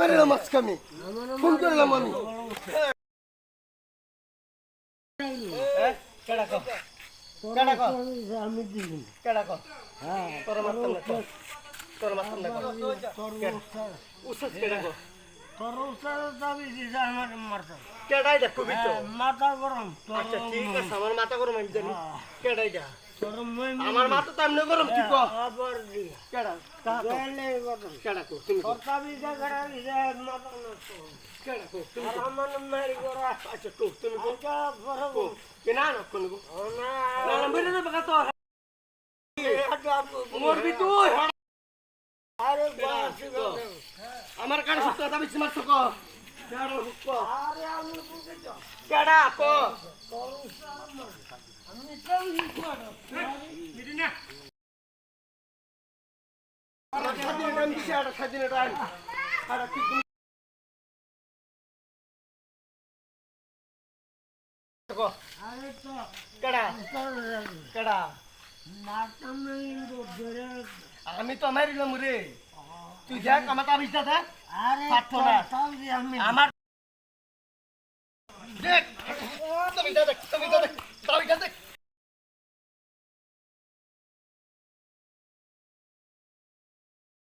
মেরিলাম আজকে আমি ফোন করলাম আমি হ্যাঁ মাথা গরম। আচ্ছা ঠিক আছে আমার মাথা গরম আমি জানি। কেডাই যা তোর মই আমার মাথা তো এমনি গরম কি কো আবার দিয়া কেডা? কাহা কো গেলে গরম কেডা কো তুমি কো তোর দাবি যা করে দিছে কেডা কো তুমি আমার মারি গরা আচ্ছা কো তুমি কো বড় কো কে না না কোন কো না না না বেরে তো মরবি তুই। আরে বাস আমার কাছে সত্য কথা বেশি মারছো কো কেডা কেডা আমি তো মারিলাম রে তুই দেখ আমার তাবিজটা দেখ। আরে পারতো না। আমার দেখ দেখ দেখ।